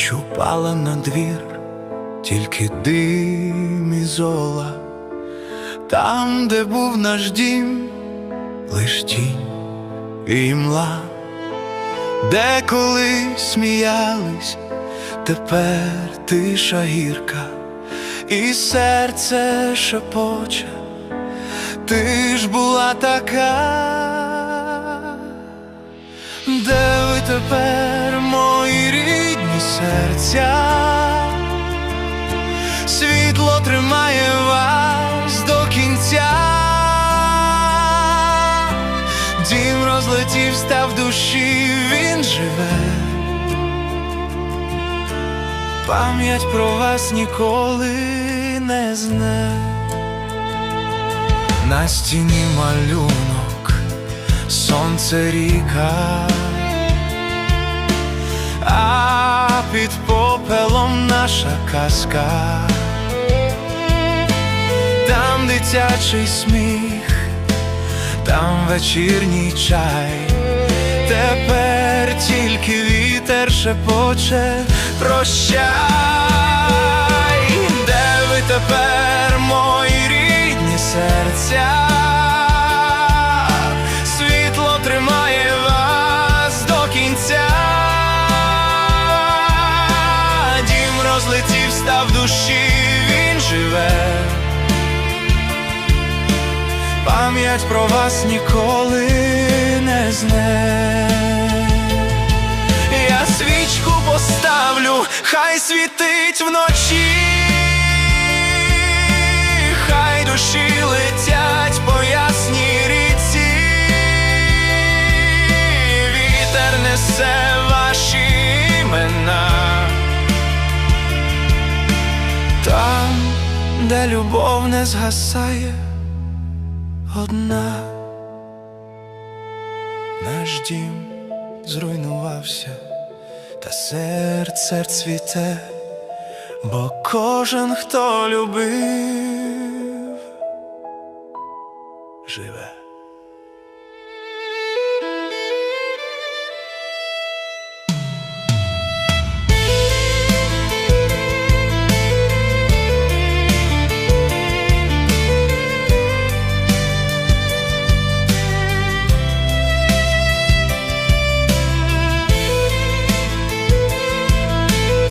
Ніч упала на двір, тільки дим і зола, там, де був наш дім, лиш тінь і мла, де колись сміялись, тепер тиша гірка, і серце шепоче, ти ж була така. Де ви тепер, серця? Світло тримає вас до кінця. Дім розлетівся в душі, він живе. Пам'ять про вас ніколи не зне. На стіні малюнок, сонце ріка, під попелом наша казка, там дитячий сміх, там вечірній чай, тепер тільки вітер шепоче, прощай, де ви тепер, мої рідні серця? Розлетівся в душі, він живе. Пам'ять про вас ніколи не зне. Я свічку поставлю, хай світить вночі, де любов не згасає одна, наш дім зруйнувався, та серце цвіте, бо кожен, хто любив, живе.